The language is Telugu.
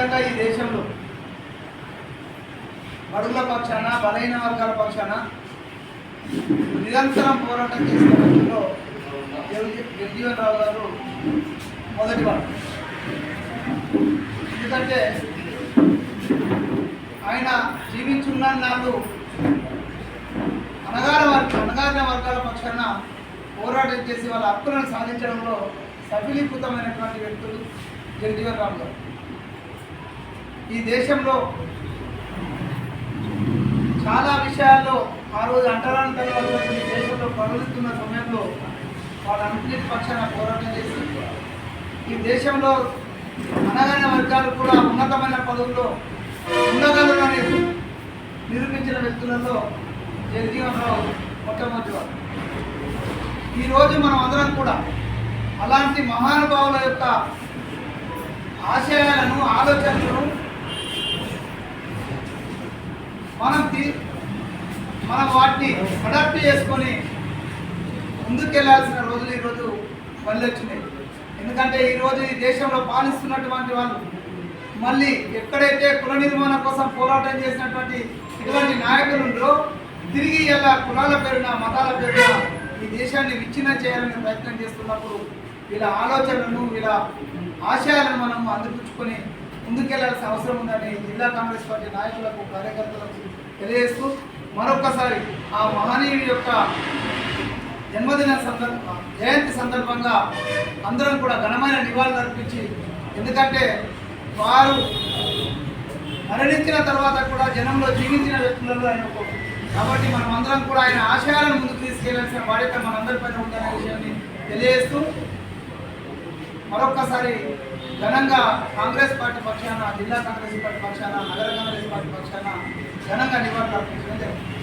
ముఖ్యంగా ఈ దేశంలో బడుల పక్షాన బలహీన వర్గాల పక్షాన నిరంతరం పోరాటం చేసిన రోజుల్లో జగజీవన్ రావు గారు మొదటి వాళ్ళు ఎందుకంటే ఆయన జీవించున్న నాళ్ళు అనగాన వర్గ అనగారిన వర్గాల పక్షాన పోరాటం చేసి వాళ్ళ హక్కులను సాధించడంలో సఫలీకృతమైనటువంటి వ్యక్తులు జగజీవన్ రావు గారు. ఈ దేశంలో చాలా విషయాల్లో ఆ రోజు అంటరాని తర్వాత ఈ దేశంలో ప్రవహిస్తున్న సమయంలో వాళ్ళన్నింటి పక్షాన పోరాటం చేసి ఈ దేశంలో అనగానే వర్గాలు కూడా ఉన్నతమైన పదవుల్లో ఉండగలరని నిరూపించిన వ్యక్తులలో జగజీవనరావు మొట్టమొదటి వారు ఈరోజు మనం అందరం కూడా అలాంటి మహానుభావుల యొక్క ఆశయాలను ఆలోచనలను మనం తీ- మనం వాటిని అడాప్ట్ చేసుకొని ముందుకెళ్ళాల్సిన రోజులు ఈరోజు మళ్ళీ వచ్చినాయి. ఎందుకంటే ఈరోజు ఈ దేశంలో పాలిస్తున్నటువంటి వాళ్ళు మళ్ళీ ఎక్కడైతే కుల నిర్మాణం కోసం పోరాటం చేసినటువంటి ఇటువంటి నాయకులు ఉండో తిరిగి ఎలా కులాల పేరున మతాల పేరున ఈ దేశాన్ని విచ్ఛిన్నం చేయాలని ప్రయత్నం చేస్తున్నప్పుడు వీళ్ళ ఆలోచనలను వీళ్ళ ఆశయాలను మనం అందిపుచ్చుకొని ముందుకెళ్ళాల్సిన అవసరం ఉందని జిల్లా కాంగ్రెస్ పార్టీ నాయకులకు కార్యకర్తలకు తెలియజేస్తూ మరొక్కసారి ఆ మహనీయుడి యొక్క జన్మదిన సందర్భ జయంతి సందర్భంగా అందరం కూడా ఘనమైన నివాళులు అర్పించి ఎందుకంటే వారు మరణించిన తర్వాత కూడా జనంలో జీవించిన వ్యక్తులలో ఆయన కాబట్టి మనం అందరం కూడా ఆయన ఆశయాలను ముందుకు తీసుకెళ్ళాల్సిన బాధ్యత మనందరిపైన ఉందనే విషయాన్ని తెలియజేస్తూ మరొక్కసారి ఘనంగా కాంగ్రెస్ పార్టీ పక్షాన జిల్లా కాంగ్రెస్ పార్టీ పక్షాన నగర కాంగ్రెస్ పార్టీ పక్షాన ఘనంగా నివాళులు అర్పించడం జరుగుతుంది